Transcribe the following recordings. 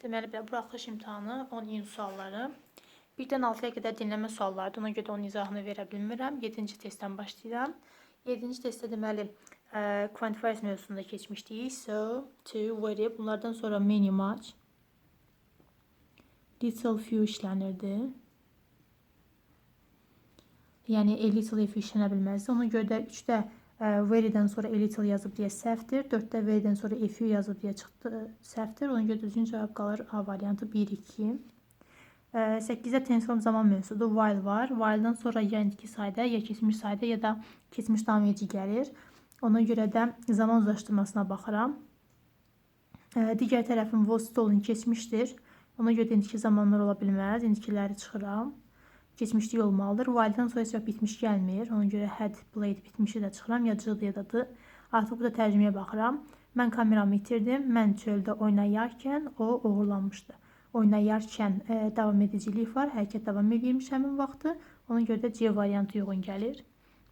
Deməli, belə buraxılış imtahanı 10 iyun sualları. 1-dən 6-ya qədər dinləmə suallarıdır. Ona görə onun izahını verə bilmirəm. 7-ci testdən başlayıram. 7-ci testdə deməli, ə, quantifiers mövzusunda keçmişdik. So, to, very, bunlardan sonra many, much, little, few işlənirdi. Yəni a little, few işlənə bilməzdi. Ona görə də 3-də ə, very'dən sonra little yazıb deyə səhvdir. 4-də very'dən sonra a few yazıb deyə çıxdı səhvdir. Ona görə düzgün cavab qalır A variantı 1 2. 8-də tension zaman mövzusudur. While var. While-dan sonra ya indiki sayda, ya keçmiş sayda, ya da keçmiş edici gəlir. Ona görə də zaman uzlaşdırmasına baxıram. Digər tərəfin was stolen keçmişdir. Ona görə də indiki zamanlar ola bilməz. İndikiləri çıxıram. Keçmişlik olmalıdır. While-dan sonra isə bitmiş gəlmir. Ona görə had played bitmişi də çıxıram. Ya cığdı ya da dı. Artıq burada tərcüməyə baxıram. Mən kameramı itirdim. Mən çöldə oynayarkən o oğurlanmışdı. Oynayarkən e, davam edicilik var. Hərəkət davam edirmiş həmin vaxtı. Ona görə də C variantı uyğun gəlir.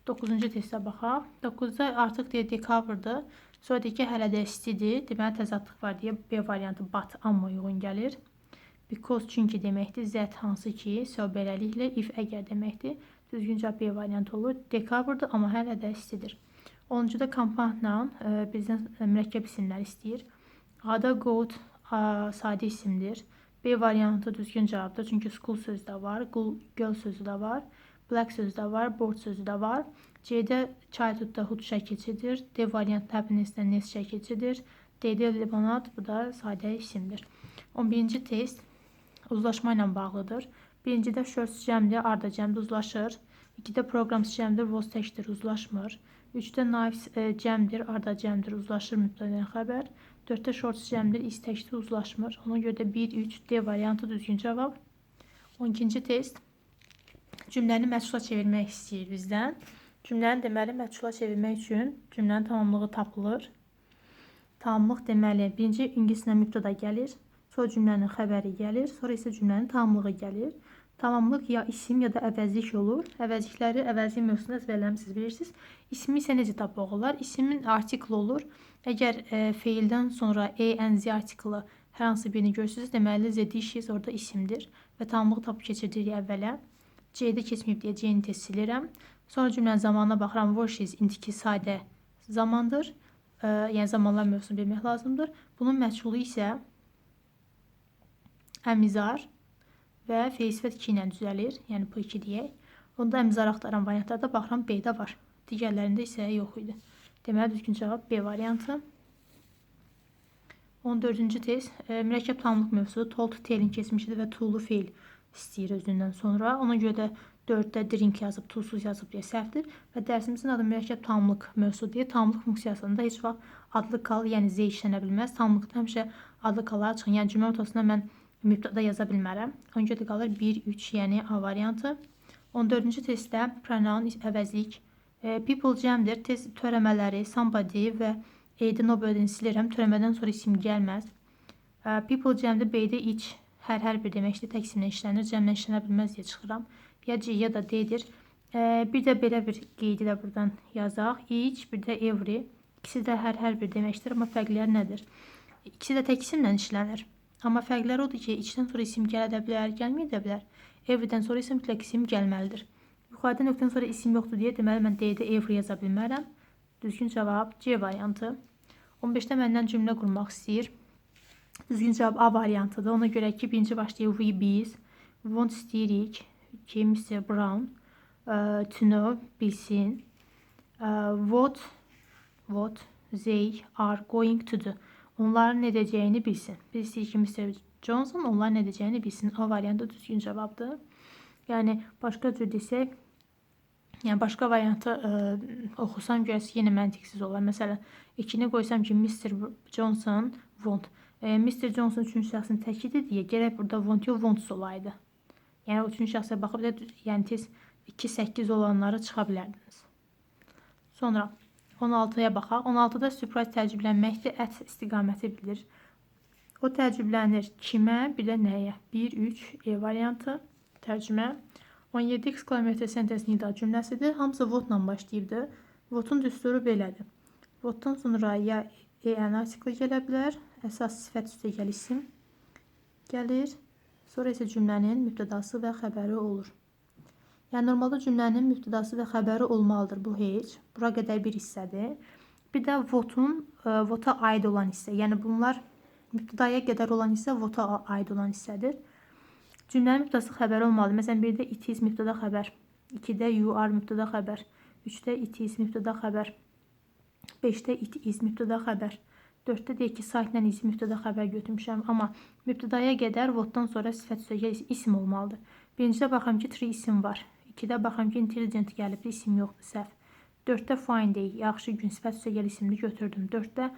9-cu testə baxaq. 9-da artıq deyə dekabrdır. Sonra deyək ki, hələ də istidir. Deməli təzadlıq var deyə B variantı but amma uyğun gəlir. Because çünki deməkdir. Z hansı ki, so beləliklə if əgər deməkdir. Düzgün cavab B variantı olur. Dekabrdır amma hələ də istidir. 10-cuda kampaniya e, bizdən e, mürəkkəb isimlər istəyir. Ada goat a, sadə isimdir. B variantı düzgün cavabdır. Çünki school sözü də var, girl sözü də var, black sözü də var, board sözü də var. C-də childhood-da hud şəkilçidir. D variantı happiness-də nes şəkilçidir. D-də limonad, bu da sadə isimdir. 11-ci test uzlaşma ilə bağlıdır. Birincidə short cəmdir, arda cəmdir, uzlaşır. 2-də program cəmdir, was təkdir, uzlaşmır. 3-də knives e, cəmdir, arda cəmdir, uzlaşır mübtədən xəbər. 4-də short cəmdir, is təkdir, uzlaşmır. Ona görə də 1, 3, D variantı düzgün cavab. 12-ci test cümləni məchula çevirmək istəyir bizdən. Cümləni deməli məchula çevirmək üçün cümlənin tamamlığı tapılır. Tamamlıq deməli birinci ingilislə mübtəda gəlir. Sonra cümlənin xəbəri gəlir. Sonra isə cümlənin tamamlığı gəlir. Tamamlıq ya isim ya da əvəzlik olur. Əvəzlikləri əvəzlik mövzusunda əzbərləmisiniz, bilirsiniz. İsmi isə necə tapmaq olar? İsmin artikli olur. Əgər e, feildən sonra e, n, z artiklı hər hansı birini görürsünüz, deməli z dishes orada isimdir və tamamlığı tapıb keçirdirik əvvələ. C-də keçməyib deyə C-ni tez silirəm. Sonra cümlənin zamanına baxıram. Washes indiki sadə zamandır. E, yəni zamanlar mövzusunu bilmək lazımdır. Bunun məchulu isə əmizar və feil sifət 2 ilə düzəlir. Yəni bu 2 deyək. Onda əmizar axtaran variantlarda baxıram B-də var. Digərlərində isə yox idi. Deməli düzgün cavab B variantı. 14-cü test e, mürəkkəb tamlıq mövzusu told telin keçmişidir və to'lu feil istəyir özündən sonra. Ona görə də 4-də drink yazıb, tuzsuz yazıb deyə səhvdir və dərsimizin adı mürəkkəb tamlıq mövzusu deyə tamlıq funksiyasında heç vaxt adlı kal, yəni z işlənə bilməz. Tamlıqda həmişə adlı kallar çıxın. Yəni cümlə ortasına mən mübtəda yaza bilmərəm. Ona görə də qalır 1 3, yəni A variantı. 14-cü testdə pronoun əvəzlik e, people cəmdir. Test törəmələri somebody və E'də nobelini silirəm. Törəmədən sonra isim gəlməz. E, people cəmdə B'də iç hər hər bir deməkdir. Tək isimlə işlənir. Cəmlə işlənə bilməz deyə çıxıram. Ya C ya da D-dir. E, bir də belə bir qeydi də buradan yazaq. Each, bir də every. İkisi də hər hər bir deməkdir, amma fərqləri nədir? İkisi də tək isimlə işlənir. Amma fərqləri odur ki, içdən sonra isim gələ də bilər, gəlməyə də bilər. Everydən sonra isə mütləq isim gəlməlidir. Yuxarıda nöqtədən sonra isim yoxdur deyə deməli mən D-də every yaza bilmərəm. Düzgün cavab C variantı. 15-də məndən cümlə qurmaq istəyir. Düzgün cavab A variantıdır. Ona görə ki, birinci başlayır we biz, want istəyirik ki, Mr. Brown ə, to know bilsin. Ə, what what they are going to do. Onların nə edəcəyini bilsin. Biz istəyirik ki, Mr. Johnson onların nə edəcəyini bilsin. A variantı düzgün cavabdır. Yəni başqa cür desək, yəni başqa variantı ə, oxusam görəsə yenə məntiqsiz olar. Məsələn, 2-ni qoysam ki, Mr. Johnson want. E, Mr. Johnson üçüncü şəxsin təkidir deyə gərək burada want yox wants olaydı. Yəni o üçüncü şəxsə baxıb da yəni tez 2 8 olanları çıxa bilərdiniz. Sonra 16-ya baxaq. 16-da surprise təəccüblənməkdir. Ət istiqaməti bilir. O təəccüblənir kimə, bir də nəyə? 1 3 E variantı tərcümə. 17 exclamation sentence nida cümləsidir. Hamısı votla başlayıbdı. Votun düsturu belədir. Votdan sonra ya EN artikli gələ bilər, əsas sifət üstə gəl isim. gəlir. Sonra isə cümlənin mübtədası və xəbəri olur. Yəni normalda cümlənin mübtədası və xəbəri olmalıdır bu heç. Bura qədər bir hissədir. Bir də votun e, vota aid olan hissə. Yəni bunlar mübtədaya qədər olan hissə vota aid olan hissədir. Cümlənin mübtədası xəbəri olmalıdır. Məsələn, 1-də it is mübtəda xəbər, 2-də you are mübtəda xəbər, 3-də it is mübtəda xəbər, 5-də it is mübtəda xəbər, 4-də deyək ki, site-lə is mübtəda xəbər götürmüşəm, amma mübtədaya qədər votdan sonra sifət sözə isim olmalıdır. Birincidə baxıram ki, tree isim var. 2-də baxıram ki, intelligent gəlibdir, isim yoxdur, səhv. 4-də fine deyil, yaxşı gün sifət sözə isimli götürdüm. 4-də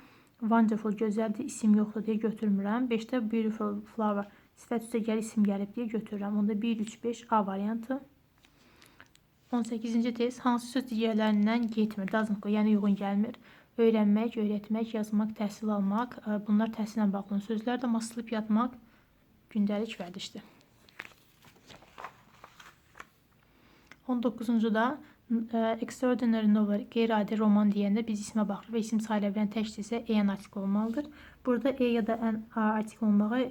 wonderful gözəldir, isim yoxdur deyə götürmürəm. 5-də beautiful flower sifət sözə isim gəlib deyə götürürəm. Onda 1 3 5 A variantı. 18-ci test hansı söz digərlərindən getmir, doesn't go, yəni uyğun gəlmir. Öyrənmək, öyrətmək, yazmaq, təhsil almaq, ə, bunlar təhsillə bağlı sözlərdir. Amma sleep yatmaq gündəlik vərdişdir. 19-da ə, extraordinary novel, qeyri-adi roman deyəndə biz ismə baxırıq və isim sayıla bilən təkcə isə en artikl olmalıdır. Burada e ya da en artikl olmağı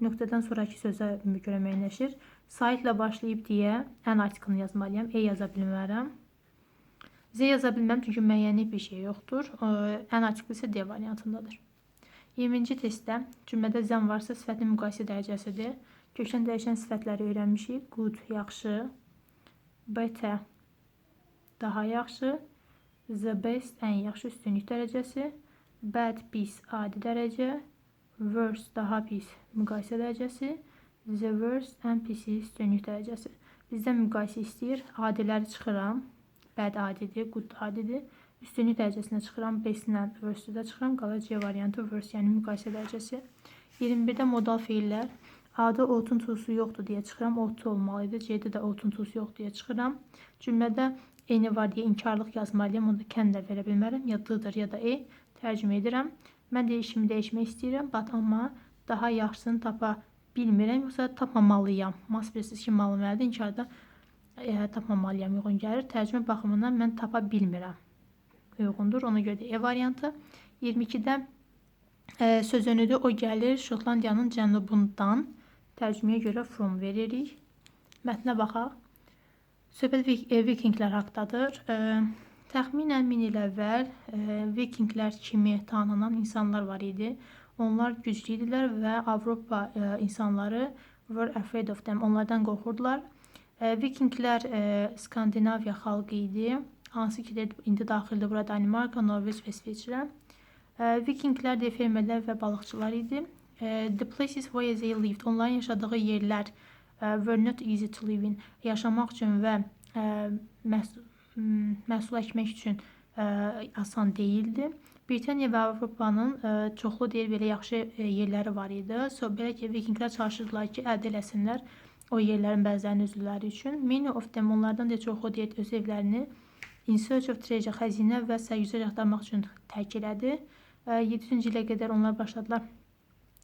nöqtədən sonraki sözə görə müəyyənləşir. Saytla başlayıb deyə en artiklını yazmalıyam. E yaza bilmərəm. Z yaza bilməm çünki müəyyənlik bir şey yoxdur. Ə, En artikl isə D variantındadır. 20-ci testdə cümlədə zəm varsa sifətin müqayisə dərəcəsidir. Kökən dəyişən sifətləri öyrənmişik. Good, yaxşı. Better, daha yaxşı. The best, ən yaxşı üstünlük dərəcəsi. Bad, pis, adi dərəcə. Worst, daha pis, müqayisə dərəcəsi. The worst, ən pisi, üstünlük dərəcəsi. Bizdən müqayisə istəyir. Adiləri çıxıram. Bad adidir, good adidir. Üstünlük dərəcəsinə çıxıram. Best-lə worst-də çıxıram. Qalır C variantı worst, yəni müqayisə dərəcəsi. 21-də modal feillər. A-da otun tusu yoxdur deyə çıxıram. Otlu olmalı idi. C-də də otun tusu yox deyə çıxıram. Cümlədə eyni var deyə inkarlıq yazmalıyam. Onda kən də verə bilmərəm. Ya D-dır ya da E. Tərcümə edirəm. Mən dəyişimi dəyişmək istəyirəm. But amma daha yaxşısını tapa bilmirəm. Yoxsa tapmamalıyam. Mas bilirsiniz ki, malı məlidir. İnkarda e, tapmamalıyam uyğun gəlir. Tərcümə baxımından mən tapa bilmirəm. Uyğundur. Ona görə də E variantı. 22-də e, söz önüdür. O gəlir Şotlandiyanın cənubundan. Tərcüməyə görə from veririk. Mətnə baxaq. Söhbət e, vikinglər haqqdadır. E, təxminən 1000 il əvvəl e, vikinglər kimi tanınan insanlar var idi. Onlar güclü idilər və Avropa insanları were afraid of them. Onlardan qorxurdular. Vikinglər Skandinaviya xalqı idi. Hansı ki, indi daxildir bura Danimarka, Norveç və İsveçrə. Vikinglər də fermerlər və balıqçılar idi. E, the places where they lived, onların yaşadığı yerlər e, were not easy to live in. Yaşamaq üçün və m, məhsul əkmək üçün asan deyildi. Britaniya və Avropanın çoxlu deyir belə yaxşı yerləri var idi. So belə ki, vikinglər çalışırdılar ki, əldə eləsinlər o yerlərin bəzilərinin üzvləri üçün. Many of them onlardan da çoxu deyir öz evlərini in search of treasure, xəzinə və sərgüzərt axtarmaq üçün tərk elədi. E, 700-cü ilə qədər onlar başladılar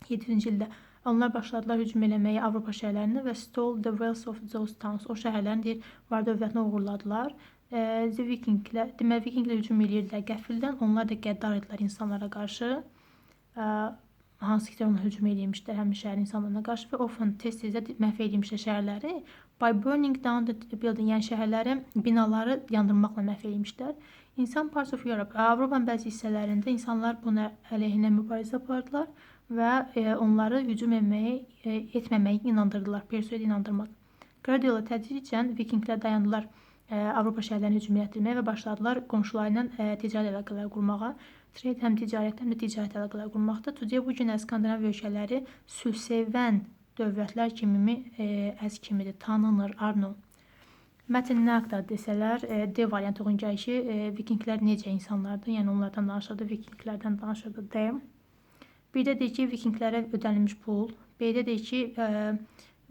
700-cü ildə onlar başladılar hücum eləməyə Avropa şəhərlərinə və stole the wealth of those towns. O şəhərlərin deyir, var dövlətini uğurladılar. E, the Vikinglər, deməli Vikinglər hücum eləyirdilər qəfildən. Onlar da qəddar idilər insanlara qarşı. E, hansı ki, onlar hücum eləmişlər həmin şəhər insanlarına qarşı və often tez-tez də məhv eləmişlər şəhərləri. By burning down the building, yəni şəhərləri, binaları yandırmaqla məhv eləmişlər. İnsan parts of Europe, Avropanın bəzi hissələrində insanlar buna əleyhinə mübarizə apardılar və e, onları hücum etməyə, e, etməməyə inandırdılar. Persuade inandırmaq. Gradually tədricən Vikinglər dayandılar e, Avropa şəhərlərini hücum etdirməyə və başladılar qonşuları ilə e, ticarət əlaqələri qurmağa. Trade həm ticarət, həm də ticarət əlaqələri qurmaqda. Today bu gün Skandinav ölkələri sülhsevən dövlətlər kimi e, əz kimidir, tanınır, Arno. Mətn nə haqqda desələr, e, D variantı uyğun gəlir ki, e, Vikinglər necə insanlardır? Yəni onlardan danışırdı, Vikinglərdən danışırdı D. Bir də deyir ki, Vikinglərə ödənilmiş pul. B-də deyir ki, e,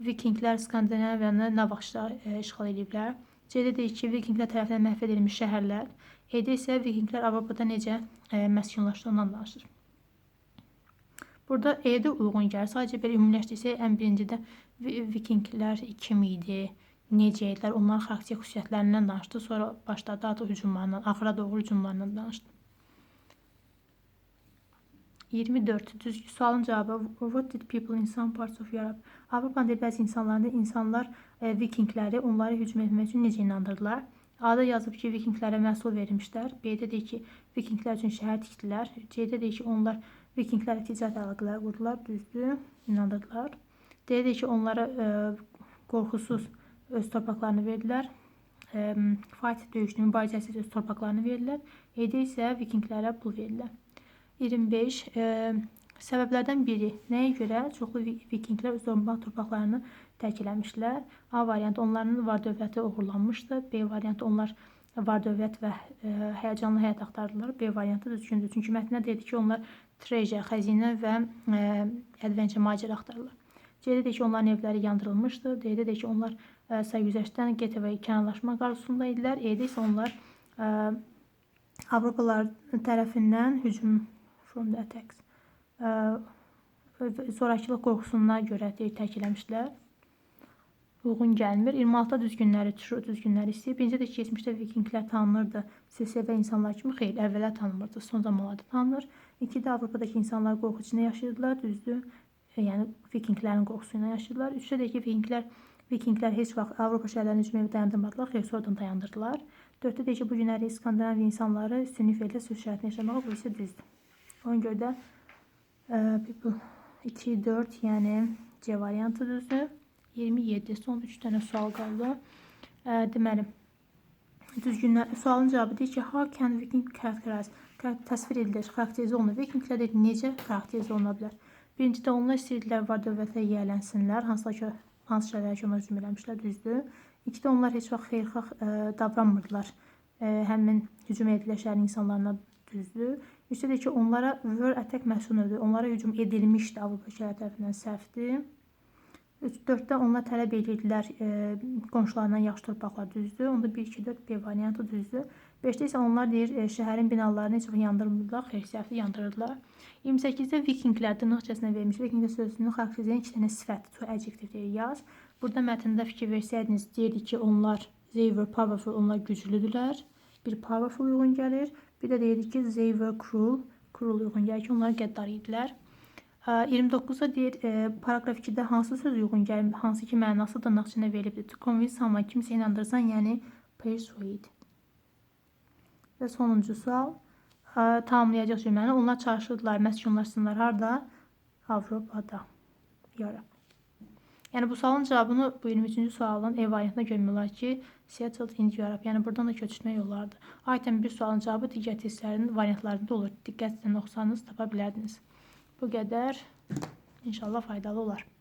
Vikinglər Skandinaviyanı nə vaxtda işğal ediblər. C-də deyir ki, Vikinglər tərəfindən məhv edilmiş şəhərlər. E-də isə Vikinglər Avropada necə məskunlaşdı ondan danışır. Burada E-də uyğun gəlir. Sadəcə belə ümumiləşdirsək, ən birincidə vi- Vikinglər kim idi? Necə? Onların xarakter xüsusiyyətlərindən danışdı. Sonra başladı artıq hücumlarından, axıra doğru hücumlarından danışdı. 24. Düz sualın cavabı What did people in some parts of Europe? Avropanın bəzi insanlarında insanlar e, vikingləri onlara hücum etmək üçün necə inandırdılar? A-da yazıb ki, vikinglərə məhsul vermişlər. B-də deyir ki, vikinglər üçün şəhər tikdilər. C-də deyir ki, onlar vikinglərlə ticarət əlaqələri qurdular. Düzdür, inandırdılar. D-də deyir ki, onlara e, qorxusuz öz torpaqlarını verdilər. Fight döyüşünün mübarizəsiz öz torpaqlarını verdilər. E-də isə vikinglərə pul verdilər. 25. E, səbəblərdən biri nəyə görə çoxlu vi- vikinglər öz torpaq torpaqlarını tərk eləmişlər? A variantı onların var dövləti oğurlanmışdı. B variantı onlar var dövlət və e, həyəcanlı həyat axtardılar. B variantı düzgündür. Çünki mətndə dedi ki, onlar treasure, xəzinə və e, adventure macəra axtarırlar. C-də deyir ki, onların evləri yandırılmışdı. D-də deyir ki, onlar e, sərgüzəştdən getaway kənarlaşmaq arzusunda idilər. E-də isə onlar e, Avropalılar tərəfindən hücum from the attacks. E, zorakılıq qorxusuna görə eləmişlər. Uyğun gəlmir. 26 düzgünləri, true düzgünləri istəyir. Birinci də keçmişdə vikinglər tanınırdı. Silsilə insanlar kimi xeyr, əvvələ tanınmırdı, son zamanlarda tanınır. İkidə Avropadakı insanlar qorxu içində yaşayırdılar, düzdür. Yəni vikinglərin qorxusu ilə yaşayırdılar. Üçdə də ki, vikinglər vikinglər heç vaxt Avropa şəhərlərini hücum dayandırmadılar, xeyr, sonradan dayandırdılar. Dörddə də ki, bu günləri Skandinaviya insanları üstünlük verirlər sülh şəraitində yaşamağa, bu isə düzdür. Ona görə də e, people 2, 4, yəni C variantı düzdür. 27. Son 3 dənə sual qaldı. E, deməli, düzgünlər sualın cavabı deyir ki, how can viking characterize? Təsvir edilir, xarakterizə olunur. Vikinglər deyir, necə xarakterizə oluna bilər? Birincidə onlar istəyirdilər var dövlətə yiyələnsinlər, hansısa ki, hansı şeylərə ki, onlar hücum eləmişlər, düzdür. Onlar heç vaxt xeyirxah e, davranmırdılar. E, həmin hücum edilən şəhərin insanlarına düzdür. Üçdə də ki, onlara were attack məhsul növüdür. Onlara hücum edilmişdi Avropa şəhər tərəfindən səhvdir. 3-4-də onlar tələb edirdilər e, qonşularından yaxşı torpaqlar düzdür. Onda 1-2-4 B variantı düzdür. 5-də isə onlar deyir e, şəhərin binalarını heç vaxt yandırmırdılar, səhvli yandırırdılar. 28-də vikinglər dırnaqçasına vermiş vikinglər sözünün xarakterizləyən iki dənə sifət, to adjective deyir yaz. Burada mətndə fikir versəydiniz deyirdi ki, onlar they were powerful, onlar güclüdülər. Bir powerful uyğun gəlir. Bir də deyirdi ki, they were cruel, cruel uyğun gəlir ki, onlar qəddar idilər. Ə, 29-da deyir, e, paragraf 2-də hansı söz uyğun gəlir, hansı ki mənası dırnaq içində verilibdir. To convince someone, kimsə inandırsan, yəni persuade. Və sonuncu sual. Tamamlayacaq cümləni. Onlar çağırışırdılar, məskunlaşsınlar harda? Avropada. Yarab. Yəni bu sualın cavabını bu 23-cü sualın ev variantına görmək ki, settled in Europe. Yəni buradan da köçürmək olardı. Aytən bir sualın cavabı digər testlərin variantlarında olur. Diqqətlə oxusanız tapa bilərdiniz. Bu qədər. İnşallah faydalı olar.